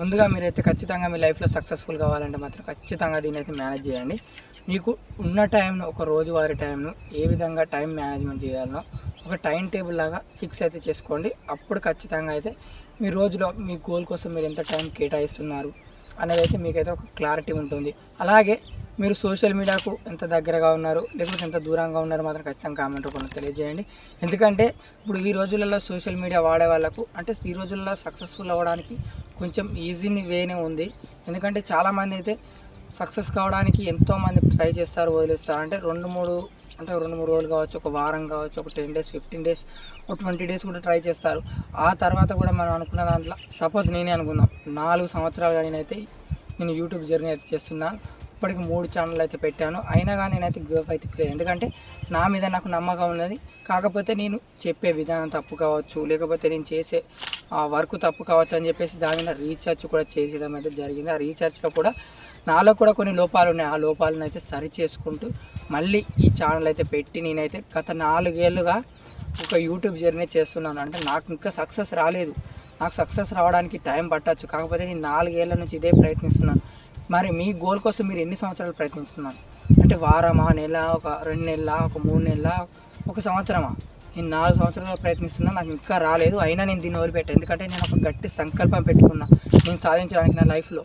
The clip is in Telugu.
ముందుగా మీరైతే ఖచ్చితంగా మీ లైఫ్లో సక్సెస్ఫుల్ కావాలంటే మాత్రం ఖచ్చితంగా దీన్ని అయితే మేనేజ్ చేయండి. మీకు ఉన్న టైంను ఒక రోజువారీ టైంను ఏ విధంగా టైం మేనేజ్మెంట్ చేయాలనో ఒక టైం టేబుల్ లాగా ఫిక్స్ అయితే చేసుకోండి. అప్పుడు ఖచ్చితంగా అయితే మీ రోజులో మీ గోల్ కోసం మీరు ఎంత టైం కేటాయిస్తున్నారు అనేది అయితే మీకైతే ఒక క్లారిటీ ఉంటుంది. అలాగే మీరు సోషల్ మీడియాకు ఎంత దగ్గరగా ఉన్నారు లేకపోతే ఎంత దూరంగా ఉన్నారో మాత్రం ఖచ్చితంగా కామెంట్ రూపంలో తెలియజేయండి. ఎందుకంటే ఇప్పుడు ఈ రోజులలో సోషల్ మీడియా వాడే వాళ్ళకు అంటే ఈ రోజుల్లో సక్సెస్ఫుల్ అవ్వడానికి కొంచెం ఈజీని వేనే ఉంది. ఎందుకంటే చాలామంది అయితే సక్సెస్ కావడానికి ఎంతోమంది ట్రై చేస్తారు వదిలేస్తారు. అంటే రెండు మూడు అంటే రెండు మూడు రోజులు కావచ్చు ఒక వారం కావచ్చు ఒక టెన్ డేస్ ఫిఫ్టీన్ డేస్ ఒక ట్వంటీ డేస్ కూడా ట్రై చేస్తారు. ఆ తర్వాత కూడా మనం అనుకున్న దాంట్లో సపోజ్ నేనే అనుకుందాం నాలుగు సంవత్సరాలుగా నేనైతే నేను యూట్యూబ్ జర్నీ అయితే చేస్తున్నాను ఇప్పటికి మూడు ఛానల్ అయితే పెట్టాను. అయినా కానీ నేనైతే గ్రోఫ్ అయితే లేదు ఎందుకంటే నా మీద నాకు నమ్మకం ఉన్నది. కాకపోతే నేను చెప్పే విధానం తప్పు కావచ్చు లేకపోతే నేను చేసే ఆ వర్క్ తప్పు కావచ్చు అని చెప్పేసి దాని మీద కూడా చేసేయడం అయితే జరిగింది. ఆ రీఛార్జ్లో కూడా నాలో కూడా కొన్ని లోపాలు ఉన్నాయి. ఆ లోపాలను అయితే సరి చేసుకుంటూ మళ్ళీ ఈ ఛానల్ అయితే పెట్టి నేనైతే గత నాలుగేళ్ళుగా ఒక యూట్యూబ్ జర్నీ చేస్తున్నాను. అంటే నాకు ఇంకా సక్సెస్ రాలేదు. నాకు సక్సెస్ రావడానికి టైం పట్టచ్చు. కాకపోతే నేను నాలుగేళ్ళ నుంచి ఇదే ప్రయత్నిస్తున్నాను. మరి మీ గోల్ కోసం మీరు ఎన్ని సంవత్సరాలు ప్రయత్నిస్తున్నారు? అంటే వారమా నెల ఒక రెండు నెలల ఒక మూడు నెలల ఒక సంవత్సరమా? నేను నాలుగు సంవత్సరాలు ప్రయత్నిస్తున్నా నాకు ఇంకా రాలేదు. అయినా నేను దీన్ని వదిలిపెట్టాను ఎందుకంటే నేను ఒక గట్టి సంకల్పం పెట్టుకున్నా. నేను సాధించడానికి నా లైఫ్లో.